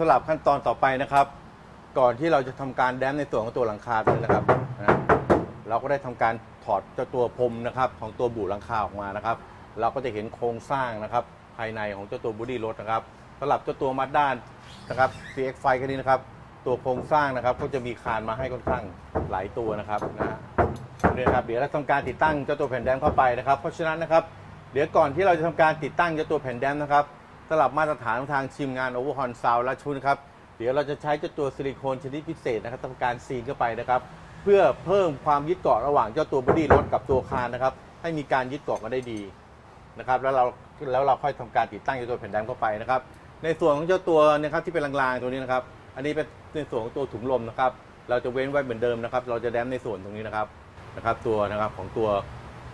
สำหรับขั้นตอนต่อไปนะครับ ก่อนที่เราจะทำการแดมในส่วนของตัวหลังคาตัวนี้นะครับนะเราก็ได้ทำการถอดเจ้าตัวพรมนะครับ ของตัวบูหลังคาออกมานะครับ เราก็จะเห็นโครงสร้างนะครับ ภายในของเจ้าตัวบอดี้รถนะครับสำหรับเจ้าตัวมัดด้านนะครับ CX ไฟคันนี้นะครับ ตัวโครงสร้างนะครับ ก็จะมีคานมาให้ค่อนข้างหลายตัวนะครับนะฮะเนี่ยนครับเดี๋ยวเราทำการติดตั้งเจ้าตัวแผ่นแดมเข้าไปนะครับ เพราะฉะนั้นนะครับ เดี๋ยวก่อนที่เราจะทำการติดตั้งเจ้าตัวแผ่นแดมนะครับ สำหรับมาตรฐานของทางทีมงานโอเวอร์ฮอนซาวและชุนครับ เดี๋ยวเราจะใช้เจ้าตัวซิลิโคนชนิดพิเศษนะครับทำการซีนเข้าไปนะครับ เพื่อเพิ่มความยึดเกาะระหว่างเจ้าตัวบอดี้รถกับตัวคานนะครับ ให้มีการยึดเกาะกันได้ดีนะครับ แล้วเราแล้วเราค่อยทำการติดตั้งเจ้าตัวแผ่นแดมเข้าไปนะครับ ในส่วนของเจ้าตัวนะครับที่เป็นลางๆตัวนี้นะครับ อันนี้เป็นในส่วนของตัวถุงลมนะครับ เราจะเว้นไว้เหมือนเดิมนะครับ เราจะแดมในส่วนตรงนี้นะครับนะครับ ตัวนะครับของตัว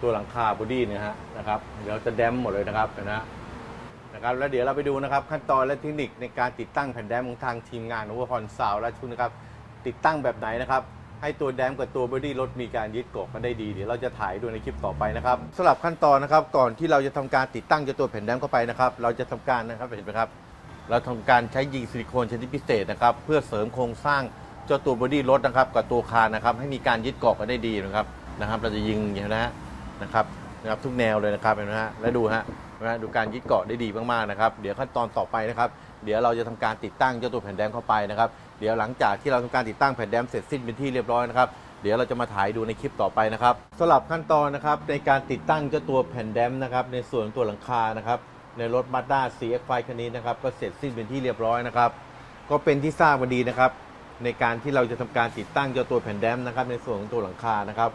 ตัวหลังคาบอดี้เนี่ยฮะนะครับ เดี๋ยวเราจะแดมหมดเลยนะครับนะ นะครับแล้วเดี๋ยวเราไปดูนะครับขั้นตอนและเทคนิคในการติดตั้งแผ่นแดมของทางทีมงานโอเวอร์ฮอนซาวและชุนนะครับติดตั้งแบบไหนนะครับให้ตัวแดมกับตัวบอดี้รถมีการยึดเกาะกันได้ดีเดี๋ยวเราจะถ่ายดูในคลิปต่อไปนะครับสำหรับขั้นตอนนะครับก่อนที่เราจะทำการติดตั้งเจ้าตัวแผ่นแดมเข้าไปนะครับเราจะทำการนะครับเห็นไหมครับ เราทำการใช้ยิงซิลิโคนชนิดพิเศษนะครับเพื่อเสริมโครงสร้างเจ้าตัวบอดี้รถนะครับกับตัวคานนะครับให้มีการยึดเกาะกันได้ดีนะครับนะครับ เราจะยิงอย่างนี้นะฮะนะครับนะครับทุกแนวเลยนะครับเห็นไหมฮะแล้วดูฮะ นะดูการยึดเกาะได้ดีมากๆนะครับ เดี๋ยวขั้นตอนต่อไปนะครับ เดี๋ยวเราจะทำการติดตั้งเจ้าตัวแผ่นแดมเข้าไปนะครับ เดี๋ยวหลังจากที่เราทำการติดตั้งแผ่นแดมเสร็จสิ้นเป็นที่เรียบร้อยนะครับเดี๋ยวเราจะมาถ่ายดูในคลิปต่อไปนะครับสำหรับขั้นตอนนะครับในการติดตั้งเจ้าตัวแผ่นแดมนะครับในส่วนตัวหลังคานะครับในรถ Mazda CX-5 คันนี้นะครับก็เสร็จสิ้นเป็นที่เรียบร้อยนะครับ ก็เป็นที่ทราบกันดีนะครับ ในการที่เราจะทำการติดตั้งเจ้าตัวแผ่นแดมนะครับในส่วนของตัวหลังคานะครับ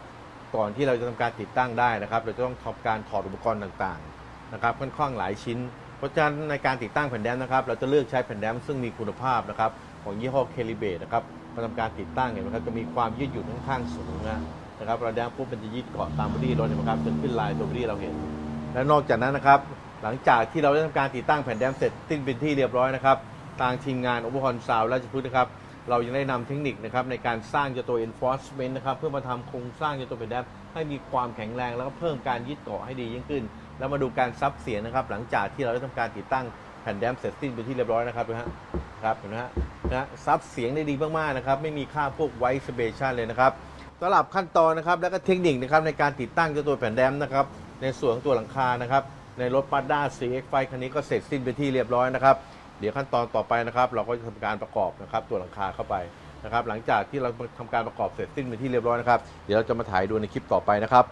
ก่อนที่เราจะทำการติดตั้งได้นะครับ เราจะต้องทำการถอดอุปกรณ์ต่างๆ นะครับค่อนข้างหลายชิ้น เพราะฉะนั้นในการติดตั้งแผ่นแดมนะครับเราจะเลือกใช้แผ่นแดมซึ่งมีคุณภาพนะครับของยี่ห้อเคลิเบตนะครับมาทำการติดตั้งเห็นไหมครับจะมีความยืดหยุ่นค่อนข้างสูงนะนะครับเราแดมปุ๊บมันจะยืดเกาะตามบอดี้รถเห็นไหมครับจนขึ้นลายตัวบอดี้เราเห็น และนอกจากนั้นนะครับหลังจากที่เราได้ทำการติดตั้งแผ่นแดมเสร็จสิ้นเป็นที่เรียบร้อยนะครับทางทีมงานอเวอร์ฮอนซาวราชพฤกษ์นะครับ เรายังได้นำเทคนิคนะครับในการสร้างเจ้าตัว enforcement นะครับเพื่อมาทำโครงสร้างเจ้าตัวแผ่นแดมให้มีความแข็งแรงแล้วก็เพิ่มการยึดเกาะให้ดียิ่งขึ้น แล้วมาดูการซับเสียงนะครับ หลังจากที่เราได้ทำการติดตั้งแผ่นแดมเสร็จสิ้นเป็นที่เรียบร้อยนะครับนะฮะครับเห็นไหมฮะนะซับเสียงได้ดีมากๆนะครับไม่มีค่าพวกไวซ์เบชันเลยนะครับสำหรับขั้นตอนนะครับและก็เทคนิคนะครับในการติดตั้งเจ้าตัวแผ่นแดมนะครับในส่วนของตัวหลังคานะครับในรถ Mazda CX-5 คันนี้ก็เสร็จสิ้นไปที่เรียบร้อยนะครับ เดี๋ยวขั้นตอนต่อไปนะครับ เราก็จะทำการประกอบนะครับ ตัวหลังคาเข้าไปนะครับ หลังจากที่เราทำการประกอบเสร็จสิ้นเป็นที่เรียบร้อยนะครับ เดี๋ยวเราจะมาถ่ายดูในคลิปต่อไปนะครับ